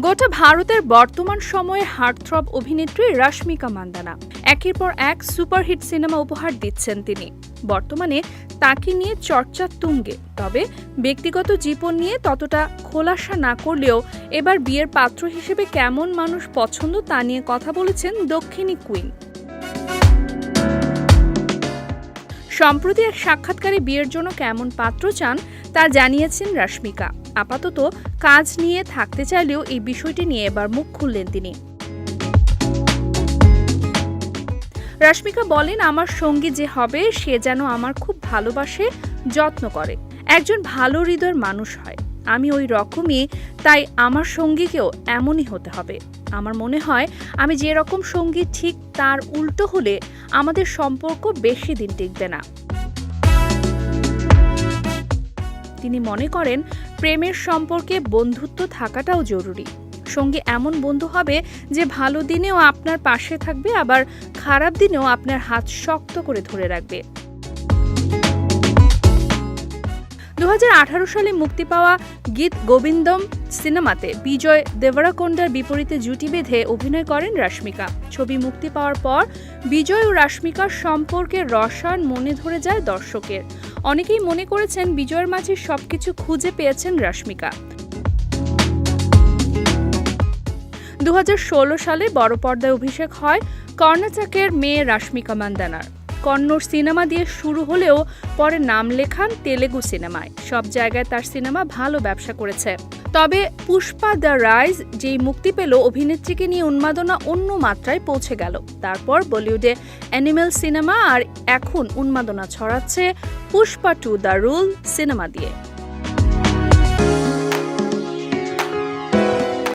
গোটা ভারতের বর্তমান সময়ে হার্টথ্রব অভিনেত্রী রাশমিকা মান্দানা। একের পর এক সুপারহিট সিনেমা উপহার দিচ্ছেন তিনি। বর্তমানে তাকে নিয়ে চর্চা তুঙ্গে, তবে ব্যক্তিগত জীবন নিয়ে ততটা খোলাসা না করলেও এবার বিয়ের পাত্র হিসেবে কেমন মানুষ পছন্দ তা নিয়ে কথা বলেছেন দক্ষিণী কুইন। সম্প্রতি এক সাক্ষাৎকারে বিয়ের জন্য কেমন পাত্র চান তা জানিয়েছেন রাশমিকা। আপাতত কাজ নিয়ে থাকতে চাইলেও এই বিষয়টি নিয়ে এবার মুখ খুললেন তিনি। রাশমিকা বলেন, আমার সঙ্গী যে হবে, সে যেন আমার খুব ভালোবাসে, যত্ন করে। একজন ভালো হৃদয়ের মানুষ হয়। আমি ওই রকমই, তাই আমার সঙ্গীকেও এমনই হতে হবে। আমার মনে হয়, আমি যে রকম সঙ্গী, ঠিক তার উল্টো হলে আমাদের সম্পর্ক বেশি দিন টিকবে না। তিনি মনে করেন, প্রেমের সম্পর্কে বন্ধুত্ব থাকাটাও জরুরি। সঙ্গে এমন বন্ধু হবে যে ভালো দিনেও আপনার পাশে থাকবে, আবার খারাপ দিনেও আপনার হাত শক্ত করে ধরে রাখবে। দু হাজার আঠারো সালে মুক্তি পাওয়া গীত গোবিন্দম সিনেমাতে বিজয় দেবরাকোন্ডার বিপরীতে জুটি বেঁধে অভিনয় করেন রাশমিকা। ছবি মুক্তি পাওয়ার পর বিজয় ও রাশমিকার সম্পর্কে রসায়ন মনে ধরে যায় দর্শকের। অনেকেই মনে করেছেন বিজয়ের মাঝে সবকিছু খুঁজে পেয়েছেন রাশমিকা। দু হাজার ষোলো সালে বড় পর্দায় অভিষেক হয় কর্ণাটকের মেয়ে রাশমিকা মান্দানার। কন্নড় সিনেমা দিয়ে শুরু হলেও পরে নাম লেখান তেলেগু সিনেমায়। সব জায়গায় তার সিনেমা ভালো ব্যবসা করেছে। তবে পুষ্পা দ্য রাইজ, যেই মুক্তি পেল, অভিনেত্রীকে নিয়ে উন্মাদনা অন্য মাত্রায় পৌঁছে গেল। তারপর বলিউডে অ্যানিমেল সিনেমা আর এখন উন্মাদনা ছড়াচ্ছে Pushpa two the rule cinema দিয়ে।